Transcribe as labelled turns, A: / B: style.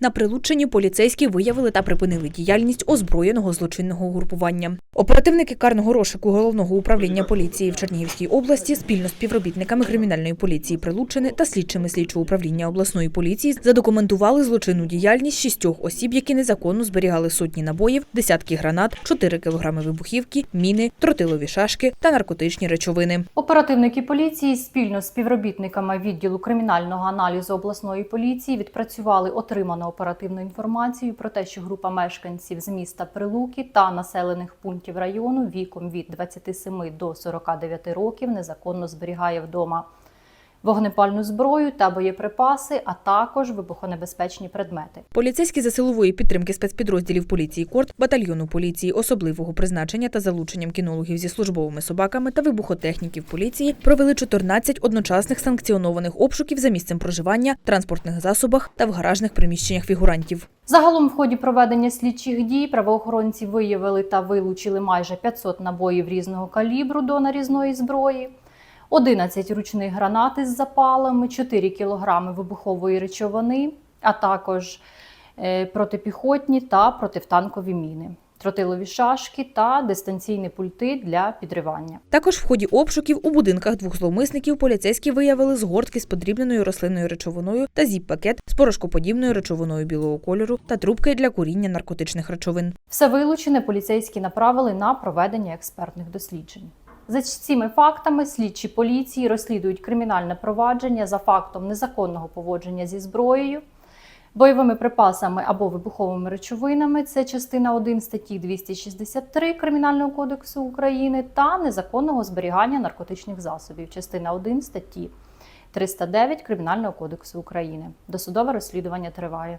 A: На Прилуччині поліцейські виявили та припинили діяльність озброєного злочинного угрупування. Оперативники карного розшуку головного управління поліції в Чернігівській області спільно з співробітниками кримінальної поліції Прилуччини та слідчими слідчого управління обласної поліції задокументували злочинну діяльність шістьох осіб, які незаконно зберігали сотні набоїв, десятки гранат, 4 кілограми вибухівки, міни, тротилові шашки та наркотичні речовини.
B: Оперативники поліції спільно з співробітниками відділу кримінального аналізу обласної поліції відпрацювали отриману оперативну інформацію про те, що група мешканців з міста Прилуки та населених пунктів району віком від 27 до 49 років незаконно зберігає вдома вогнепальну зброю та боєприпаси, а також вибухонебезпечні предмети.
A: Поліцейські за силової підтримки спецпідрозділів поліції Корт, батальйону поліції особливого призначення та залученням кінологів зі службовими собаками та вибухотехніків поліції провели 14 одночасних санкціонованих обшуків за місцем проживання, транспортних засобах та в гаражних приміщеннях фігурантів.
B: Загалом, в ході проведення слідчих дій правоохоронці виявили та вилучили майже 500 набоїв різного калібру до нарізної зброї, 11 ручних гранат із запалами, 4 кілограми вибухової речовини, а також е, протипіхотні та противтанкові міни, тротилові шашки та дистанційні пульти для підривання.
A: Також в ході обшуків у будинках двох зловмисників поліцейські виявили згортки з подрібненою рослинною речовиною та зіп-пакет з порошкоподібною речовиною білого кольору та трубки для куріння наркотичних речовин.
B: Все вилучене поліцейські направили на проведення експертних досліджень. За цими фактами слідчі поліції розслідують кримінальне провадження за фактом незаконного поводження зі зброєю, бойовими припасами або вибуховими речовинами. Це частина 1 статті 263 Кримінального кодексу України та незаконного зберігання наркотичних засобів, частина 1 статті 309 Кримінального кодексу України. Досудове розслідування триває.